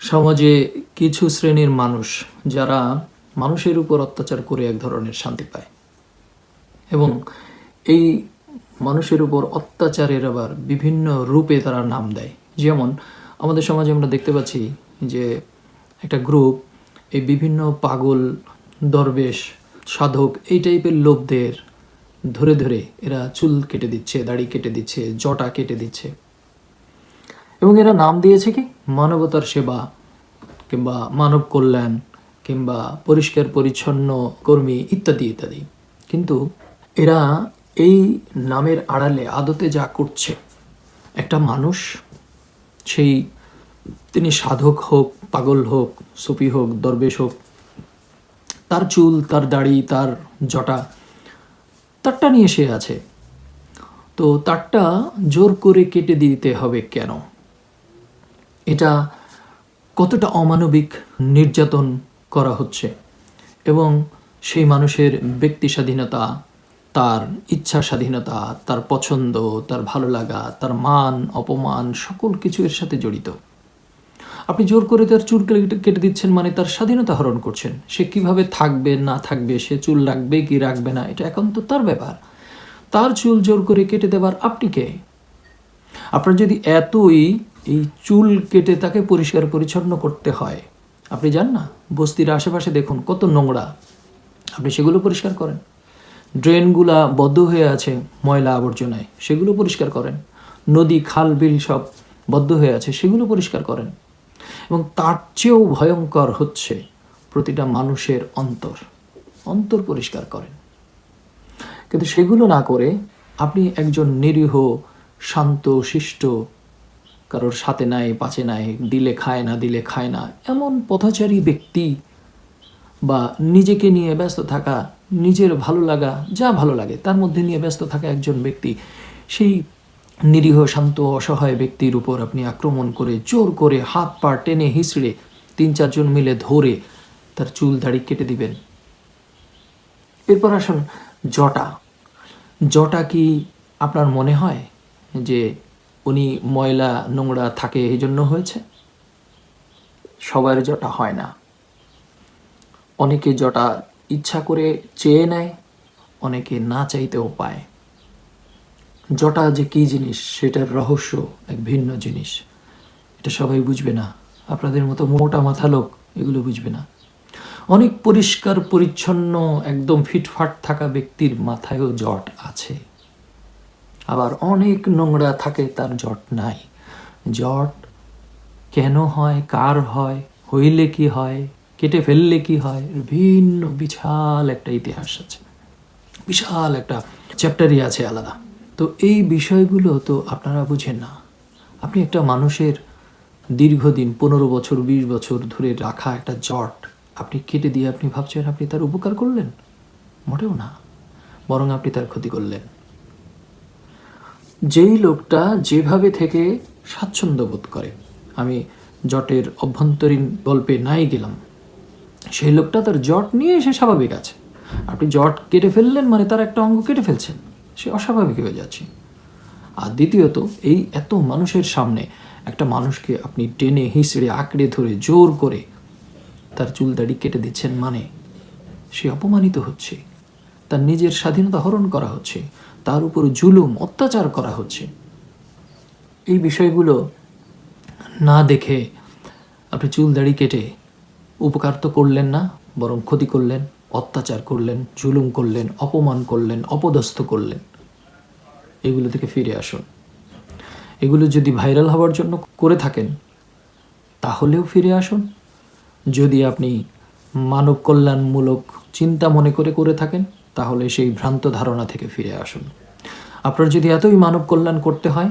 সমাজে কিছু শ্রেণির মানুষ যারা মানুষের উপর অত্যাচার করে এক ধরনের শান্তি পায়। এবং এই মানুষের উপর অত্যাচারের আবার বিভিন্ন রূপে তারা নাম দেয়। যেমন আমাদের সমাজে আমরা দেখতে পাচ্ছি যে একটা গ্রুপ, এই বিভিন্ন পাগল, দরবেশ, সাধক এই টাইপের লোকদের ধরে ধরে এরা চুল কেটে দিচ্ছে, দাড়ি কেটে দিচ্ছে, জটা কেটে দিচ্ছে। এবং এরা নাম দিয়েছে কি? মানবতার সেবা কিংবা মানব কল্যাণ কিংবা পরিষ্কার, পরিচ্ছন্ন, কর্মী ইত্যাদি ইত্যাদি। কিন্তু এরা এই নামের আড়ালে, আদতে যা করছে, একটা মানুষ, সেই তিনি সাধক হোক, পাগল হোক, সুফি হোক, দরবেশ হোক, তার চুল, তার দাড়ি, তার জটা, তারটা নিয়ে সে আছে। তো তারটা জোর করে কেটে দিতে হবে কেন? এটা কতটা অমানবিক নির্যাতন করা হচ্ছে এবং সেই মানুষের ব্যক্তি স্বাধীনতা, তার ইচ্ছা স্বাধীনতা, তার পছন্দ, তার ভালো লাগা, তার মান, অপমান, সকল কিছু এর সাথে জড়িত। আপনি জোর করে তার চুল কেটে দিচ্ছেন মানে তার স্বাধীনতা হরণ করছেন। সে কীভাবে থাকবে, না থাকবে, সে চুল রাখবে, কি রাখবে না, এটা এখন তো তার ব্যাপার। তার চুল জোর করে কেটে দেবার আপনি কে? আপনার যদি এতই এই চুল কেটে তাকে পরিষ্কার পরিচ্ছন্ন করতে হয়। আপনি যান না, বস্তির আশেপাশে দেখুন কত নোংরা। আপনি সেগুলো পরিষ্কার করেন। ড্রেনগুলা বদ্ধ হয়ে আছে ময়লা আবর্জনায়, সেগুলো পরিষ্কার করেন। নদী, খাল, বিল সব বদ্ধ হয়ে আছে, সেগুলো পরিষ্কার করেন। এবং তার চেয়েও ভয়ঙ্কর হচ্ছে প্রতিটা মানুষের অন্তর। অন্তর পরিষ্কার করেন। কিন্তু সেগুলো না করে আপনি একজন নিরীহ, শান্ত, শিষ্ট কারোর সাথে নাই পাচে নাই, দিলে খায় না, দিলে খায় না, এমন পথচারী ব্যক্তি বা নিজেকে নিয়ে ব্যস্ত থাকা, নিজের ভালো লাগা, যা ভালো লাগে, তার মধ্যে নিয়ে ব্যস্ত থাকা একজন ব্যক্তি, সেই নিরীহ, শান্ত, অসহায় ব্যক্তির উপর আপনি আক্রমণ করে, জোর করে হাত পা টেনে হিঁচড়ে তিন, চারজন মিলে ধরে তার চুল দাড়ি কেটে দিবেন। এরপর আসুন জটা। জটা কি আপনার মনে হয় যে উনি ময়লা নোংরা থাকে এই জন্য হয়েছে। সবার জটা হয় না। অনেকে জটা ইচ্ছা করে চেয়ে নেয়, অনেকে না চাইতেও পায়। জটা যে কী জিনিস, সেটার রহস্য এক ভিন্ন জিনিস। এটা সবাই বুঝবে না। আপনাদের মতো মোটা মাথা লোক এগুলো বুঝবে না। অনেক পরিষ্কার, পরিচ্ছন্ন, একদম ফিটফাট থাকা ব্যক্তির মাথায়ও জট আছে। আবার অনেক নোংরা থাকে, তার জট নাই। জট কেন হয়, কার হয়, হইলে কি হয়, কেটে ফেললে কি হয়, ভিন্ন, বিশাল একটা ইতিহাস আছে। বিশাল একটা চ্যাপ্টারই আছে আলাদা। তো এই বিষয়গুলো তো আপনারা বুঝেন না। আপনি একটা মানুষের দীর্ঘদিন, পনেরো বছর, বিশ বছর ধরে রাখা একটা জট, আপনি কেটে দিয়ে আপনি ভাবছেন আপনি তার উপকার করলেন? মোটেও না। বরং আপনি তার ক্ষতি করলেন। যেই লোকটা যেভাবে থেকে স্বাচ্ছন্দ্য বোধ করে, আমি জটের অভ্যন্তরীণ গল্পে নাই গেলাম। সেই লোকটা তার জট নিয়ে এসে স্বাভাবিক আছে। আপনি জট কেটে ফেললেন মানে তার একটা অঙ্গ কেটে ফেলছেন। সে অস্বাভাবিক হয়ে যাচ্ছে। আর দ্বিতীয়ত, এই এত মানুষের সামনে একটা মানুষকে আপনি টেনে, হিঁচড়ে, আঁকড়ে ধরে, জোর করে তার চুল দাড়ি কেটে দিচ্ছেন মানে সে অপমানিত হচ্ছে। তার নিজের স্বাধীনতা হরণ করা হচ্ছে, তার উপর জুলুম, অত্যাচার করা হচ্ছে। এই বিষয়গুলো না দেখে আপনি চুল দাড়ি কেটে উপকার তো করলেন না, বরং ক্ষতি করলেন, অত্যাচার করলেন, জুলুম করলেন, অপমান করলেন, অপদস্থ করলেন। এগুলো থেকে ফিরে আসুন। এগুলো যদি ভাইরাল হওয়ার জন্য করে থাকেন, তাহলেও ফিরে আসুন। যদি আপনি মানব কল্যাণমূলক চিন্তা মনে করে করে থাকেন তাহলে সেই ভ্রান্ত ধারণা থেকে ফিরে আসুন। আপনার যদি এতই মানব কল্যাণ করতে হয়,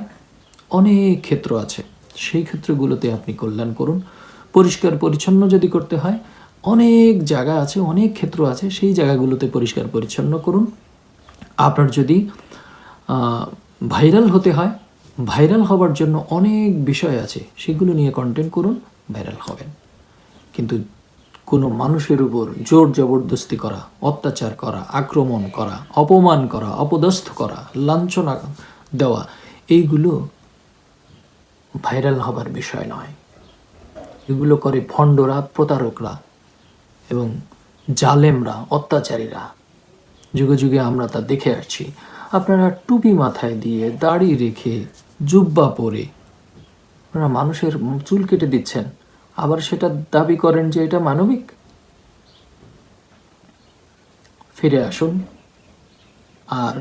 অনেক ক্ষেত্র আছে। সেই ক্ষেত্রগুলোতে আপনি কল্যাণ করুন। পরিষ্কার পরিচ্ছন্ন যদি করতে হয়, অনেক জায়গা আছে, অনেক ক্ষেত্র আছে, সেই জায়গাগুলোতে পরিষ্কার পরিচ্ছন্ন করুন। আপনার যদি ভাইরাল হতে হয়, ভাইরাল হবার জন্য অনেক বিষয় আছে, সেগুলো নিয়ে কন্টেন্ট করুন, ভাইরাল হবেন। কিন্তু কোনো মানুষের উপর জোর জবরদস্তি করা, অত্যাচার করা, আক্রমণ করা, অপমান করা, অপদস্থ করা, লাঞ্ছনা দেওয়া, এইগুলো ভাইরাল হবার বিষয় নয়। এগুলো করে ভণ্ডরা, প্রতারকরা এবং জালেমরা, অত্যাচারীরা। যুগে যুগে আমরা তা দেখে আসছি। আপনারা টুপি মাথায় দিয়ে দাড়ি রেখে জুব্বা পরে আপনারা মানুষের চুল কেটে দিচ্ছেন। আবার সেটা দাবি করেন যে এটা মানবিক? ফিরে আসুন। আর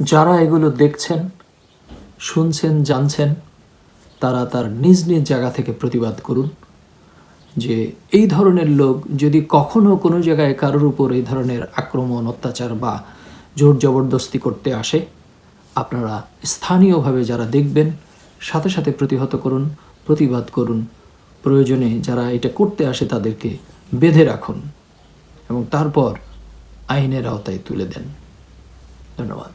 যারা এগুলো দেখছেন, শুনছেন, জানছেন, তারা তার নিজ নিজ জায়গা থেকে প্রতিবাদ করুন যে এই ধরনের লোক যদি কখনো কোনো জায়গায় কারোর উপর এই ধরনের আক্রমণ, অত্যাচার বা জোর জবরদস্তি করতে আসে, আপনারা স্থানীয়ভাবে যারা দেখবেন, সাথে সাথে প্রতিহত করুন, প্রতিবাদ করুন। প্রয়োজনে যারা এটা করতে আসে তাদেরকে বেঁধে রাখুন এবং তারপর আইনের আওতায় তুলে দেন। ধন্যবাদ।